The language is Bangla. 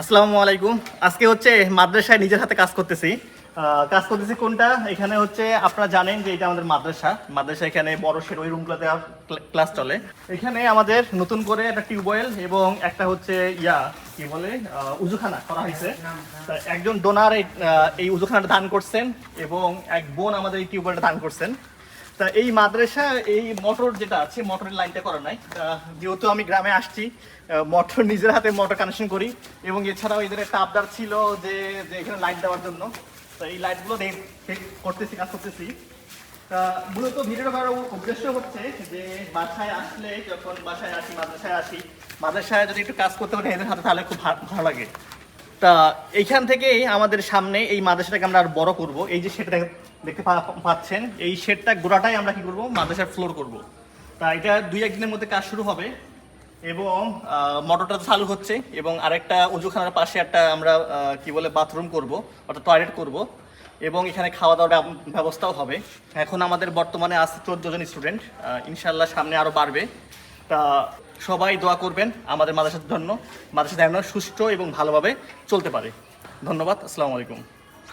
আসসালামু আলাইকুম। আজকে হচ্ছে মাদ্রাসায় নিজের হাতে কাজ করতেছি। কাজ করতেছি কোনটা? এখানে হচ্ছে আপনারা জানেন যে এটা আমাদের মাদ্রাসা। মাদ্রাসা এখানে বড় সের ওই রুমগুলোতে ক্লাস চলে। এখানে আমাদের নতুন করে একটা টিউবওয়েল এবং একটা হচ্ছে ইয়া, কি বলে উজুখানা করা হয়েছে। একজন ডোনার এই উজুখানাটা দান করছেন এবং এক বোন আমাদের এই টিউবওয়েলটা দান করছেন। তা এই মাদ্রাসা, এই মোটর যেটা আছে, মোটরের লাইনটা করা নাই। যেহেতু আমি গ্রামে আসছি মোটর নিজের হাতে মোটর কানেকশন করি। এবং এছাড়াও এদের একটা আবদার ছিল যে যে এখানে লাইট দেওয়ার জন্য। তা এই লাইটগুলো করতেছি, কাজ করতেছি। মূলত ভিডিও করার উদ্দেশ্য হচ্ছে যে, বাসায় আসলে যখন বাসায় আসি, মাদ্রাসায় আসি, মাদ্রাসায় যদি একটু কাজ করতে পারি এদের হাতে, তাহলে খুব ভালো লাগে। তা এইখান থেকেই আমাদের সামনে এই মাদ্রাসাটাকে আমরা আর বড় করব। এই যে শেডটা দেখতে পাচ্ছেন, এই শেডটা গোড়াটাই আমরা কি করব? মাদ্রাসার ফ্লোর করব। তা এটা দুই একদিনের মধ্যে কাজ শুরু হবে এবং মোটরটা চালু হচ্ছে এবং আরেকটা উজুখানার পাশে একটা আমরা কি বলে বাথরুম করব, অর্থাৎ টয়লেট করব এবং এখানে খাওয়া দাওয়ার ব্যবস্থাও হবে। এখন আমাদের বর্তমানে আছে চোদ্দ জন স্টুডেন্ট ইনশাল্লাহ সামনে আরও বাড়বে। তা সবাই দোয়া করবেন আমাদের মাদ্রাসার জন্য। মাদ্রাসা যেন সুষ্ঠু এবং ভালোভাবে চলতে পারে। ধন্যবাদ, আসসালামু আলাইকুম।